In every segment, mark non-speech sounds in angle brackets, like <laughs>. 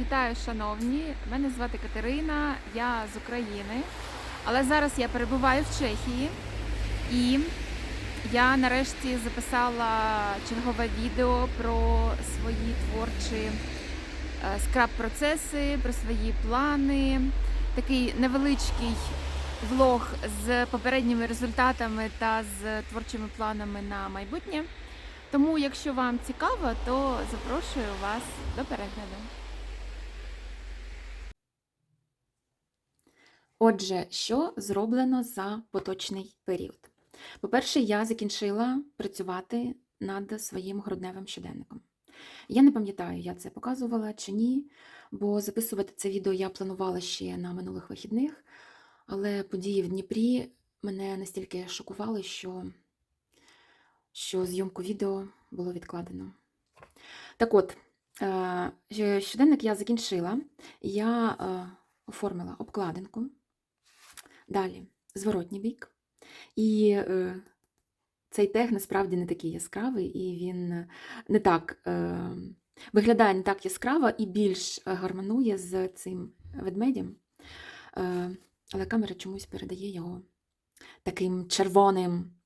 Вітаю, шановні! Мене звати Катерина, я з України, але зараз я перебуваю в Чехії і я нарешті записала чергове відео про свої творчі е, скраб-процеси, про свої плани. Такий невеличкий влог з попередніми результатами та з творчими планами на майбутнє. Тому, якщо вам цікаво, то запрошую вас до перегляду. Отже, що зроблено за поточний період? По-перше, я закінчила працювати над своїм грудневим щоденником. Я не пам'ятаю, я це показувала чи ні, бо записувати це відео я планувала ще на минулих вихідних, але події в Дніпрі мене настільки шокували, що, що зйомку відео було відкладено. Так от, е, щоденник я закінчила, я е, оформила обкладинку. Далі зворотній бік. І е, цей тег насправді не такий яскравий, і він не так е, виглядає не так яскраво і більш гармонує з цим ведмедем. Е, але камера чомусь передає його таким червоним.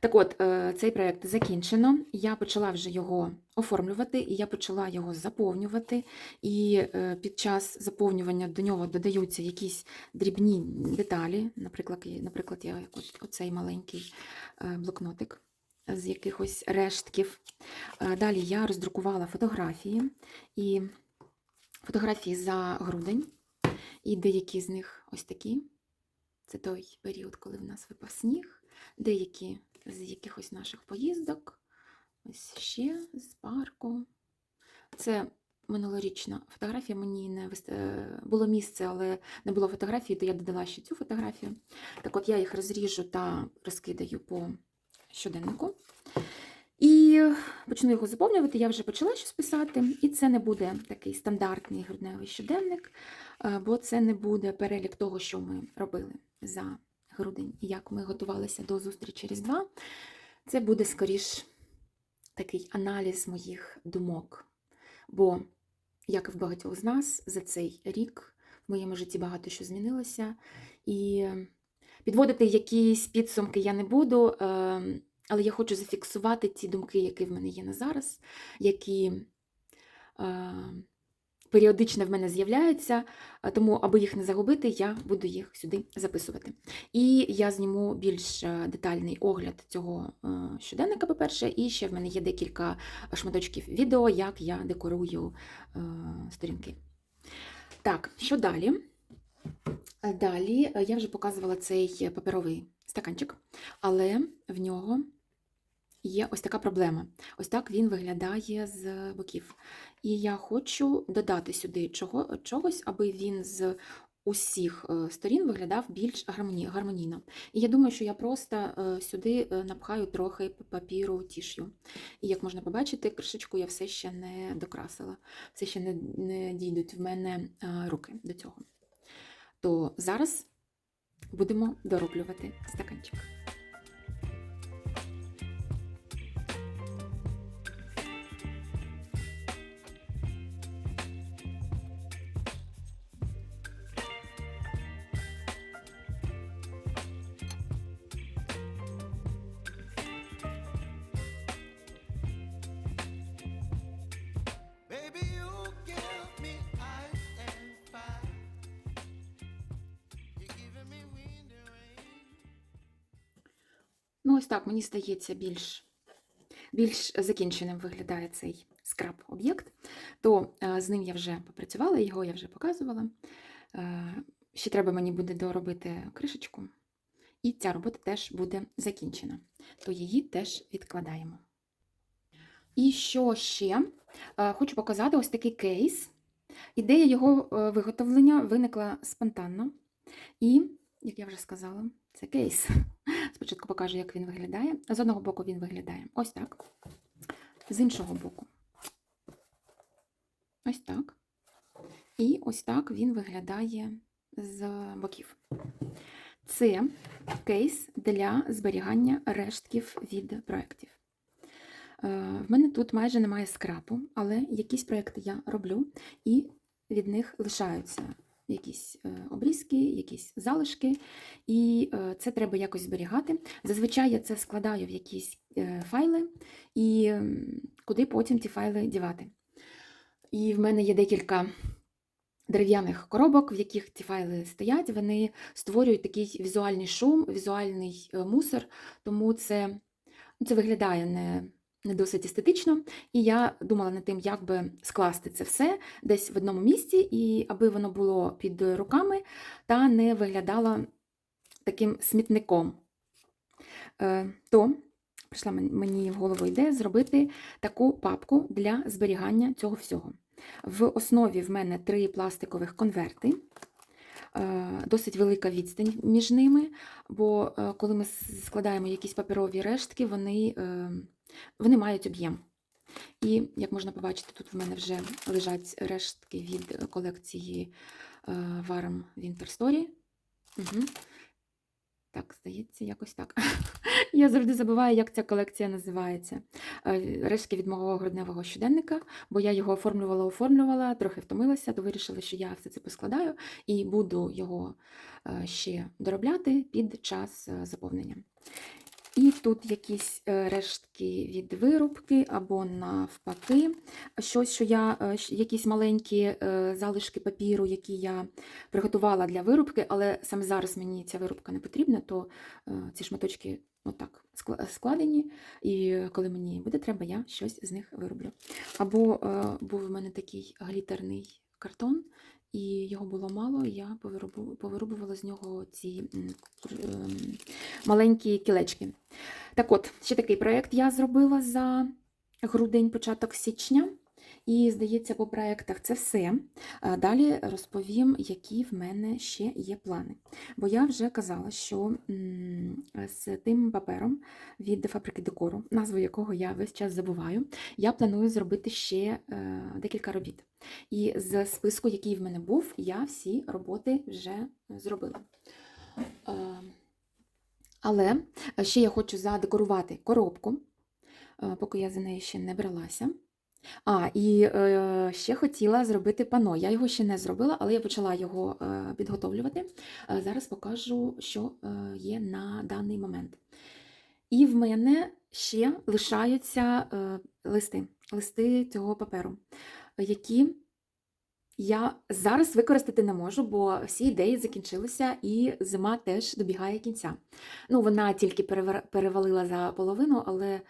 Так от, е, цей проєкт закінчено. Я почала вже його оформлювати, і я почала його заповнювати. І е, під час заповнювання до нього додаються якісь дрібні деталі. Наприклад, наприклад, я оцей маленький е, блокнотик з якихось рештків. Далі я роздрукувала фотографії і фотографії за грудень, і деякі з них ось такі. Це той період, коли в нас випав сніг, деякі з якихось наших поїздок, ось ще з парку. Це минулорічна фотографія. Мені не вис- е, було місце, але не було фотографії, то я додала ще цю фотографію. Так от я їх розріжу та розкидаю по щоденнику. І почну його заповнювати. Я вже почала щось писати, і це не буде такий стандартний грудневий щоденник, е, бо це не буде перелік того, що ми робили за грудень і як ми готувалися до зустрічі Різдва. Це буде скоріш такий аналіз моїх думок. Бо, як і в багатьох з нас, за цей рік в моєму житті багато що змінилося. І підводити якісь підсумки я не буду, е, але я хочу зафіксувати ті думки, які в мене є на зараз, які е, періодично в мене з'являються, тому, аби їх не загубити, я буду їх сюди записувати. І я зніму більш е, детальний огляд цього е, щоденника, по-перше, і ще в мене є декілька шматочків відео, як я декорую е, сторінки. Так, що далі? Далі я вже показувала цей паперовий стаканчик, але в нього є ось така проблема. Ось так він виглядає з боків. І я хочу додати сюди чого, чогось, аби він з усіх е, сторін виглядав більш гармоні- гармонійно. І я думаю, що я просто е, сюди е, напхаю трохи папіру тіш'ю. І як можна побачити, кришечку я все ще не докрасила, все ще не, не дійдуть в мене руки до цього. То зараз будемо дороблювати стаканчик. Ось так, мені здається, більш, більш закінченим виглядає цей скраб-об'єкт. То е, з ним я вже попрацювала, його я вже показувала. Е, ще треба мені буде доробити кришечку. І ця робота теж буде закінчена. То її теж відкладаємо. І що ще? Е, хочу показати ось такий кейс. Ідея його виготовлення виникла спонтанно. І, як я вже сказала, це кейс. Спочатку покажу, як він виглядає. З одного боку він виглядає ось так. З іншого боку. Ось так. І ось так він виглядає з боків. Це кейс для зберігання рештків від проєктів. Е, В мене тут майже немає скрапу, але якісь проєкти я роблю, і від них лишаються якісь е, обрізки, якісь залишки, і е, це треба якось зберігати. Зазвичай я це складаю в якісь е, файли, і куди потім ті файли дівати. І в мене є декілька дерев'яних коробок, в яких ті файли стоять. Вони створюють такий візуальний шум, візуальний мусор, тому це, ну, це виглядає не, не досить естетично. І я думала над тим, як би скласти це все десь в одному місці, і аби воно було під руками та не виглядало таким смітником. Е, То прийшла мені в голову ідея зробити таку папку для зберігання цього всього. В основі в мене три пластикових конверти. Е, Досить велика відстань між ними, бо е, коли ми складаємо якісь паперові рештки, вони, вони мають об'єм. І, як можна побачити, тут в мене вже лежать рештки від колекції е, Warm Winter Story. Угу. Так, здається, якось так. <laughs> Я завжди забуваю, як ця колекція називається. Е, Рештки від мого грудневого щоденника, бо я його оформлювала, оформлювала, трохи втомилася, то вирішила, що я все це поскладаю і буду його е, ще доробляти під час заповнення. І тут якісь е, рештки від вирубки або навпаки, щось, що я, е, якісь маленькі е, залишки папіру, які я приготувала для вирубки, але саме зараз мені ця вирубка не потрібна, то ці шматочки отак складені, і коли мені буде треба, я щось з них вироблю. Або був у мене такий глітерний картон, і його було мало, я повирубу- повирубувала з нього ці ем, маленькі кілечки. Так от, ще такий проєкт я зробила за грудень, початок січня. І, здається, по проєктах це все. Далі розповім, які в мене ще є плани. Бо я вже казала, що з тим папером від фабрики декору, назву якого я весь час забуваю, я планую зробити ще е, декілька робіт. І з списку, який в мене був, я всі роботи вже зробила. Е, Але ще я хочу задекорувати коробку, е, поки я за нею ще не бралася. А, і е, ще хотіла зробити пано. Я його ще не зробила, але я почала його е, підготовлювати. Е, зараз покажу, що е, є на даний момент. І в мене ще лишаються е, листи, листи цього паперу, які я зараз використати не можу, бо всі ідеї закінчилися, і зима теж добігає кінця. Ну, вона тільки перевалила за половину, але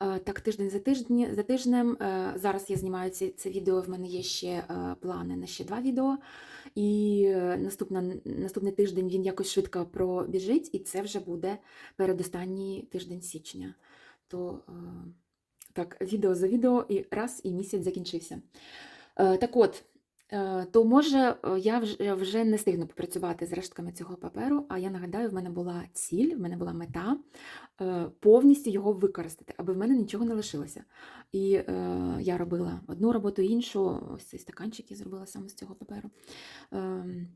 е, так тиждень за тиждень, за тижнем. е, Зараз я знімаю це, це відео, в мене є ще е, плани на ще два відео. І наступна, наступний тиждень він якось швидко пробіжить, і це вже буде передостанній тиждень січня. То так, відео за відео, і раз, і місяць закінчився. Так от, то може е, я вже, не встигну попрацювати з рештками цього паперу, а я нагадаю, в мене була ціль, в мене була мета е, повністю його використати, аби в мене нічого не лишилося. І е, я робила одну роботу, іншу, ось цей стаканчик я зробила саме з цього паперу. Ем,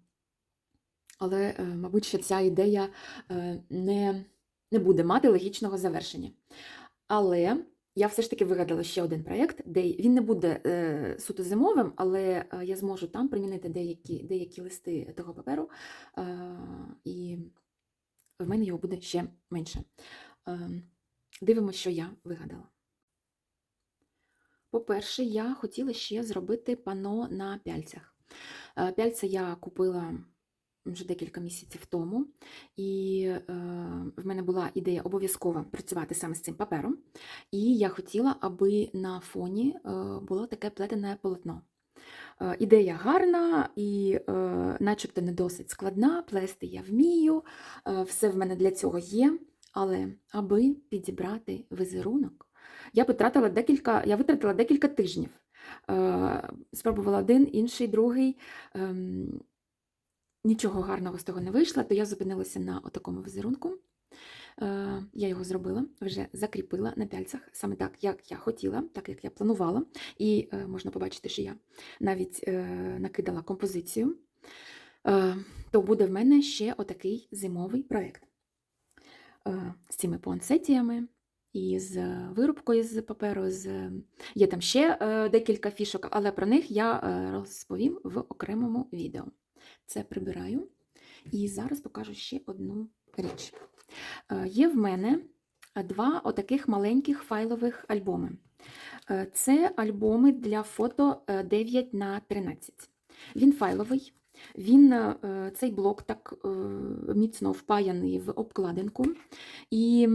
але, е, мабуть, що ця ідея е, не, не буде мати логічного завершення. Але я все ж таки вигадала ще один проєкт, де він не буде е, суто зимовим, але е, я зможу там примінити деякі, деякі листи того паперу, е, і в мене його буде ще менше. Е, дивимося, що я вигадала. По-перше, я хотіла ще зробити пано на пяльцях. Е, Пяльця я купила вже декілька місяців тому, і е, в мене була ідея обов'язково працювати саме з цим папером. І я хотіла, аби на фоні е, було таке плетене полотно. Е, Ідея гарна і, е, начебто, не досить складна, плести я вмію, е, все в мене для цього є. Але аби підібрати візерунок, я потратила декілька, я витратила декілька тижнів. Е, Спробувала один, інший, другий. Нічого гарного з того не вийшло, то я зупинилася на отакому візерунку. Е, Я його зробила, вже закріпила на пяльцях, саме так, як я хотіла, так як я планувала. І е, можна побачити, що я навіть е, накидала композицію. То буде в мене ще отакий зимовий проєкт. З цими пуансетіями, із е, вирубкою з паперу. З... Є там ще декілька фішок, але про них я розповім в окремому відео. Це прибираю. І зараз покажу ще одну річ. Е, Є в мене два отаких маленьких файлових альбоми. Е, Це альбоми для фото е, 9 на 13. Він файловий. Він, е, цей блок так е, міцно впаяний в обкладинку. І,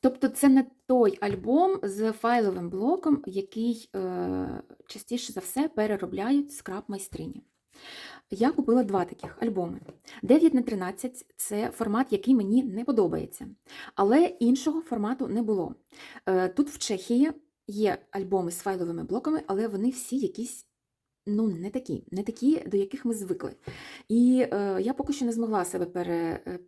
тобто, це не той альбом з файловим блоком, який е, частіше за все переробляють скраб майстрині. Я купила два таких альбоми. 9 на 13 це формат, який мені не подобається. Але іншого формату не було. Е, Тут в Чехії є альбоми з файловими блоками, але вони всі якісь ну, не такі, не такі, до яких ми звикли. І е, я поки що не змогла себе пере, е,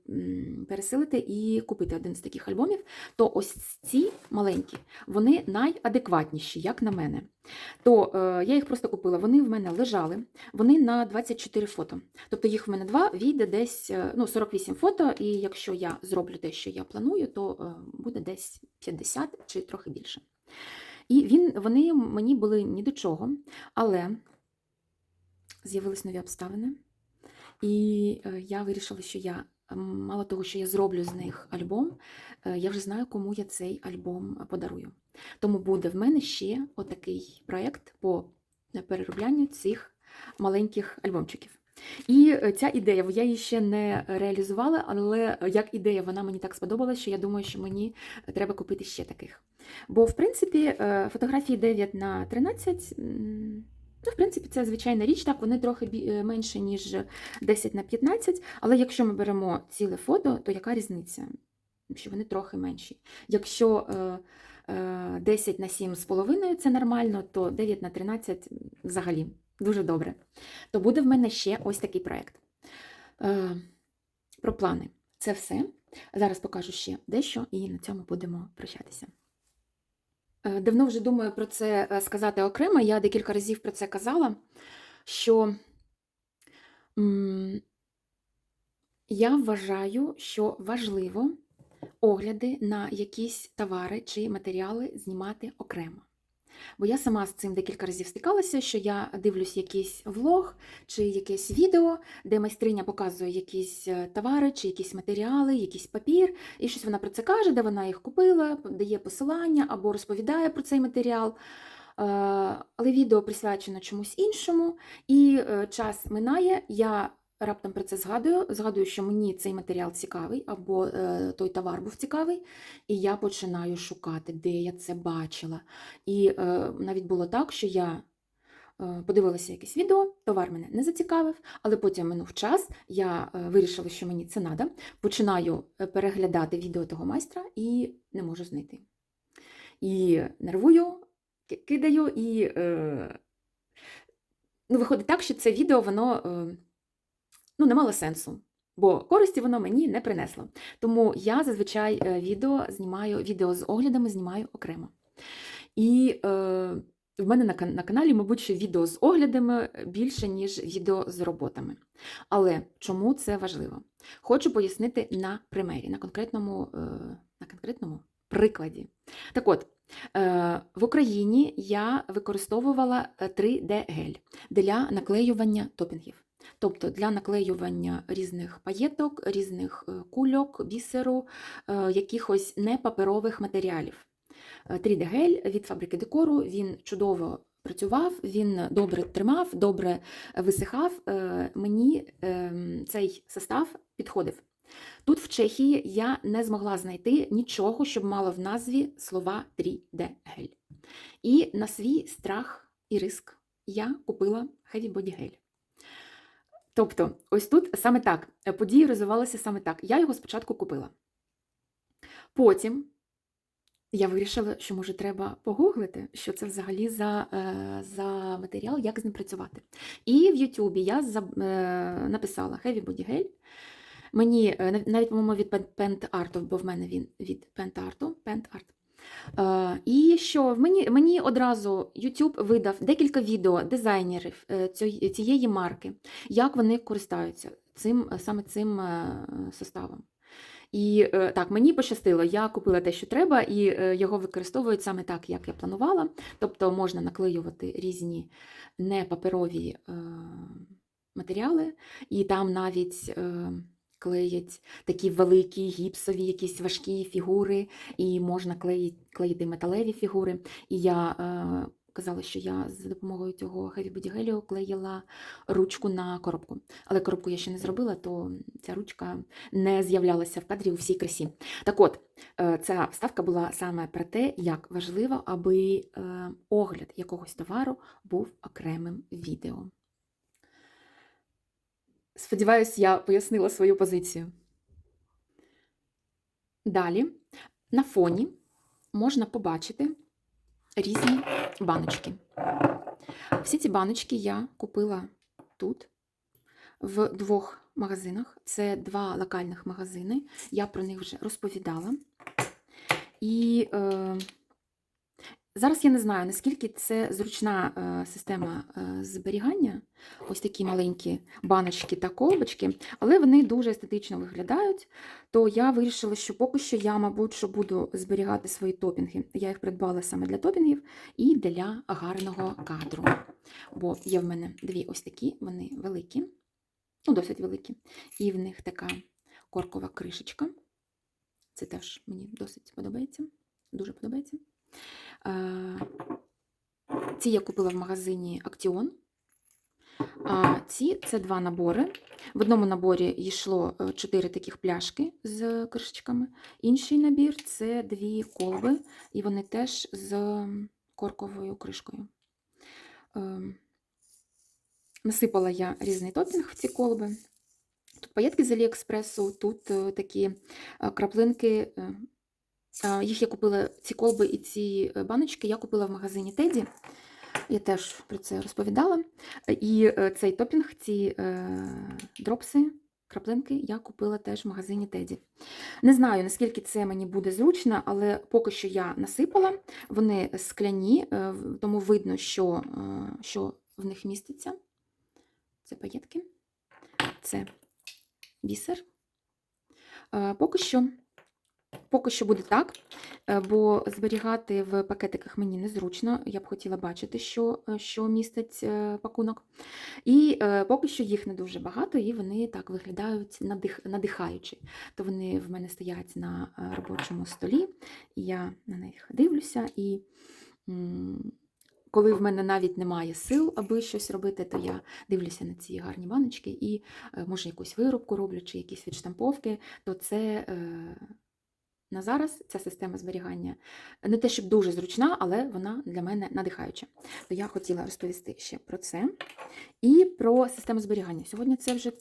пересилити і купити один з таких альбомів. То ось ці маленькі, вони найадекватніші, як на мене. То е, я їх просто купила, вони в мене лежали, вони на 24 фото. Тобто їх в мене два, війде десь е, ну, 48 фото, і якщо я зроблю те, що я планую, то е, буде десь 50 чи трохи більше. І він, вони мені були ні до чого, але з'явились нові обставини, і е, я вирішила, що я мало того, що я зроблю з них альбом, е, я вже знаю, кому я цей альбом подарую. Тому буде в мене ще отакий проєкт по перероблянню цих маленьких альбомчиків. І е, ця ідея, я її ще не реалізувала, але як ідея вона мені так сподобалася, що я думаю, що мені треба купити ще таких. Бо, в принципі, фотографії 9 на 13, м, ну, в принципі, це звичайна річ, так, вони трохи е, менше, ніж 10 на 15, але якщо ми беремо ціле фото, то яка різниця? Що вони трохи менші. Якщо е, е, 10 на 7,5 це нормально, то 9 на 13 взагалі дуже добре. То буде в мене ще ось такий проєкт. Е, про плани. Це все. Зараз покажу ще дещо, і на цьому будемо прощатися. Е, Давно вже думаю про це е, сказати окремо. Я декілька разів про це казала, що я вважаю, що важливо огляди на якісь товари чи матеріали знімати окремо. Бо я сама з цим декілька разів стикалася, що я дивлюсь якийсь влог чи якесь відео, де майстриня показує якісь е, товари чи якісь матеріали, якийсь папір, і щось вона про це каже, де вона їх купила, дає посилання або розповідає про цей матеріал. Е, Але відео присвячено чомусь іншому, і е, час минає. Я раптом про це згадую, згадую, що мені цей матеріал цікавий, або е, той товар був цікавий, і я починаю шукати, де я це бачила. І е, навіть було так, що я е, подивилася якесь відео, товар мене не зацікавив, але потім минув час, я вирішила, що мені це треба, починаю переглядати відео того майстра і не можу знайти. І нервую, кидаю, і е, ну, виходить так, що це відео воно ну, не мало сенсу. Бо користі воно мені не принесло. Тому я зазвичай е, відео знімаю, відео з оглядами знімаю окремо. І е, в мене на, на каналі, мабуть, що відео з оглядами більше, ніж відео з роботами. Але чому це важливо? Хочу пояснити на примері, на конкретному, е, на конкретному прикладі. Так от, е, в Україні я використовувала 3D-гель для наклеювання топінгів. Тобто для наклеювання різних паєток, різних е, кульок, бісеру, е, якихось непаперових матеріалів. Е, 3D-гель від фабрики декору, він чудово працював, він добре тримав, добре висихав. Е, Мені ем, цей состав підходив. Тут в Чехії я не змогла знайти нічого, щоб мало в назві слова 3D-гель. І на свій страх і риск я купила Heavy Body Gel. Тобто, ось тут саме так, е, події розвивалися саме так. Я його спочатку купила. Потім я вирішила, що може треба погуглити, що це взагалі за, е, за матеріал, як з ним працювати. І в Ютубі я е, написала Heavy Body Gel. Мені навіть, по-моєму, від Pent Art, бо в мене він від Pent Art. Pent Art. Е, І що мені, мені одразу YouTube видав декілька відео дизайнерів е, цієї- марки, як вони користуються цим, е, саме цим составом. І так, мені пощастило, я купила те, що треба, і його використовують саме так, як я планувала. Тобто можна наклеювати різні непаперові матеріали, і там навіть клеять такі великі гіпсові, якісь важкі фігури, і можна клеїти, клеїти металеві фігури. І я е, казала, що я за допомогою цього Heavy Body Helio клеїла ручку на коробку. Але коробку я ще не зробила, то ця ручка не з'являлася в кадрі у всій красі. Так от, е, ця вставка була саме про те, як важливо, аби е, огляд якогось товару був окремим відео. Сподіваюсь, я пояснила свою позицію. Далі на фоні можна побачити різні баночки. Всі ці баночки я купила тут, в двох магазинах. Це два локальних магазини. Я про них вже розповідала. І е, зараз я не знаю, наскільки це зручна е, система е, зберігання, ось такі маленькі баночки та колбочки, але вони дуже естетично виглядають. То я вирішила, що поки що я, мабуть, що буду зберігати свої топінги. Я їх придбала саме для топінгів і для гарного кадру. Бо є в мене дві ось такі, вони великі, ну, досить великі. І в них така коркова кришечка. Це теж мені досить подобається. Дуже подобається. Е, Ці я купила в магазині Актіон. А ці це два набори. В одному наборі йшло е, чотири таких пляшки з кришечками. Інший набір це дві колби, і вони теж з корковою кришкою. Ем, Насипала я різний топінг в ці колби. Тут паєтки з Аліекспресу, тут е, такі е, краплинки. Їх я купила, ці колби і ці е, баночки я купила в магазині Теді. Я теж про це розповідала. І е, цей топінг, ці е, дропси, краплинки я купила теж в магазині Теді. Не знаю, наскільки це мені буде зручно, але поки що я насипала. Вони скляні, тому видно, що, що в них міститься. Це паєтки, це бісер. Поки що, поки що буде так, е, бо зберігати в пакетиках мені незручно. Я б хотіла бачити, що, е, що містить е, пакунок. І поки що їх не дуже багато, і вони так виглядають надих, надихаючи. То вони в мене стоять на робочому столі, і я на них дивлюся. І коли в мене навіть немає сил, аби щось робити, то я дивлюся на ці гарні баночки і може якусь виробку роблю, чи якісь відштамповки, то це на зараз ця система зберігання не те, щоб дуже зручна, але вона для мене надихаюча. То я хотіла розповісти ще про це і про систему зберігання. Сьогодні це вже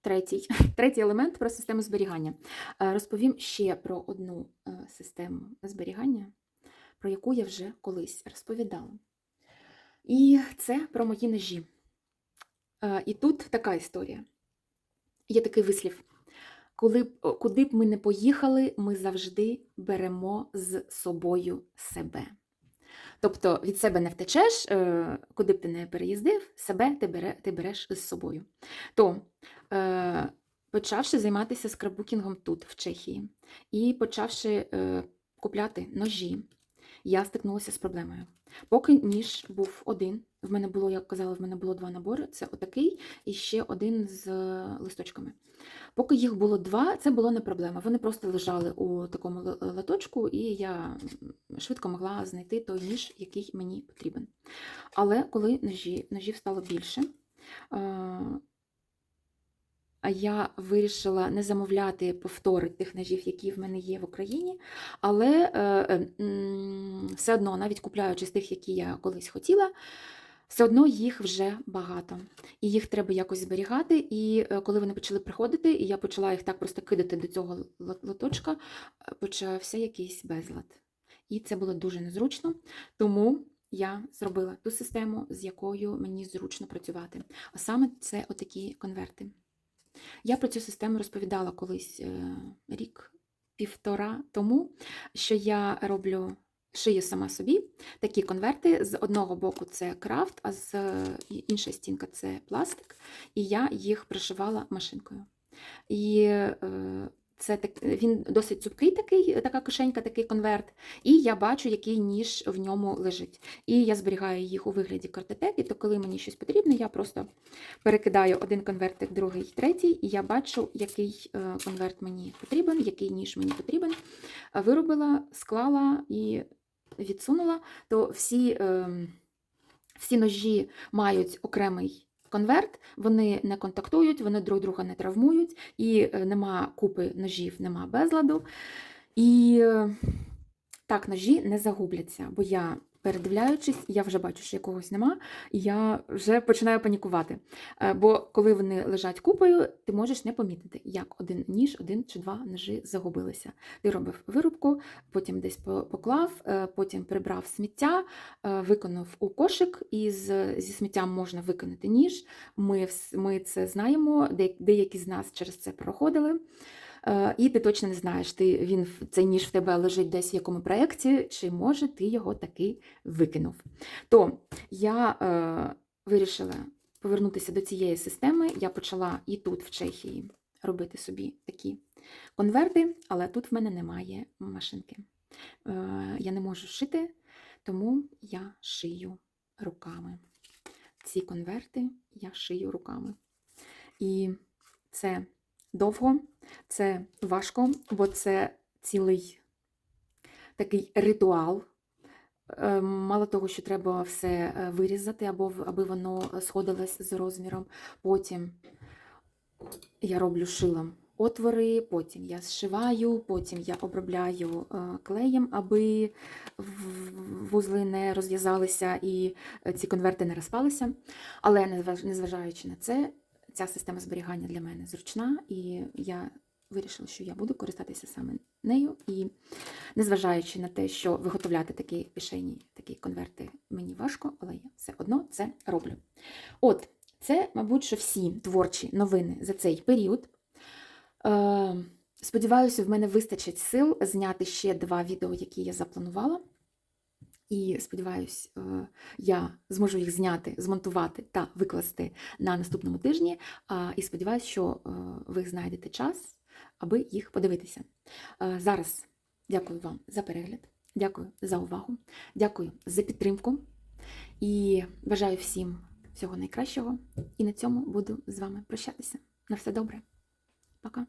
третій, <laughs> третій елемент про систему зберігання. Е, Розповім ще про одну е, систему зберігання, про яку я вже колись розповідала. І це про мої ножі. Е, І тут така історія. Є такий вислів. Коли куди б ми не поїхали, ми завжди беремо з собою себе. Тобто від себе не втечеш, е, куди б ти не переїздив, себе ти, бере, ти береш з собою. То, е, почавши займатися скраббукінгом тут, в Чехії, і почавши е, купляти ножі, я стикнулася з проблемою. Поки ніж був один, в мене було, як казала, в мене було два набори: це отакий і ще один з е, листочками. Поки їх було два, це було не проблема. Вони просто лежали у такому л- лоточку, і я швидко могла знайти той ніж, який мені потрібен. Але коли ножі, ножів стало більше, е, я вирішила не замовляти повтори тих ножів, які в мене є в Україні, але е, е, все одно, навіть купляючи з тих, які я колись хотіла, все одно їх вже багато. І їх треба якось зберігати. І е, коли вони почали приходити, і я почала їх так просто кидати до цього лоточка, е, почався якийсь безлад. І це було дуже незручно. Тому я зробила ту систему, з якою мені зручно працювати. А саме це отакі конверти. Я про цю систему розповідала колись е, рік, півтора тому, що я роблю шию сама собі такі конверти. З одного боку це крафт, а з інша стінка це пластик, і я їх пришивала машинкою. І е, Це так, він досить цупкий, такий, така кишенька, такий конверт, і я бачу, який ніж в ньому лежить. І я зберігаю їх у вигляді картотеки, то коли мені щось потрібно, я просто перекидаю один конвертик, другий, третій, і я бачу, який е, конверт мені потрібен, який ніж мені потрібен. Виробила, склала і відсунула, то всі, ем, всі ножі мають окремий конверт, вони не контактують, вони друг друга не травмують, і е, нема купи ножів, нема безладу. І е, так, ножі не загубляться, бо я, передивляючись, я вже бачу, що якогось нема, і я вже починаю панікувати. Е, Бо коли вони лежать купою, ти можеш не помітити, як один ніж, один чи два ножі загубилися. Ти робив вирубку, потім десь поклав, е, потім прибрав сміття, е, виконав у кошик, і зі сміттям можна виконати ніж. Ми, ми це знаємо, деякі з нас через це проходили. Е, І ти точно не знаєш, ти, він, цей ніж в тебе лежить десь в якому проєкті, чи може ти його таки викинув. То я е, вирішила повернутися до цієї системи. Я почала і тут, в Чехії, робити собі такі конверти, але тут в мене немає машинки. Е, Я не можу шити, тому я шию руками. Ці конверти я шию руками. І це довго, це важко, бо це цілий такий ритуал. Е, Мало того, що треба все е, вирізати, або аби воно сходилось з розміром. Потім я роблю шилом отвори, потім я зшиваю, потім я обробляю е, клеєм, аби вузли не розв'язалися і ці конверти не розпалися. Але незважаючи на це, ця система зберігання для мене зручна, і я вирішила, що я буду користатися саме нею. І незважаючи на те, що виготовляти такі кишені, такі конверти мені важко, але я все одно це роблю. От, це, мабуть, що всі творчі новини за цей період. Е, сподіваюся, в мене вистачить сил зняти ще два відео, які я запланувала. І сподіваюсь, е, я зможу їх зняти, змонтувати та викласти на наступному тижні. І сподіваюся, що е, ви знайдете час, аби їх подивитися. Е, Зараз дякую вам за перегляд, дякую за увагу, дякую за підтримку і бажаю всім всього найкращого. І на цьому буду з вами прощатися. На все добре. Пока.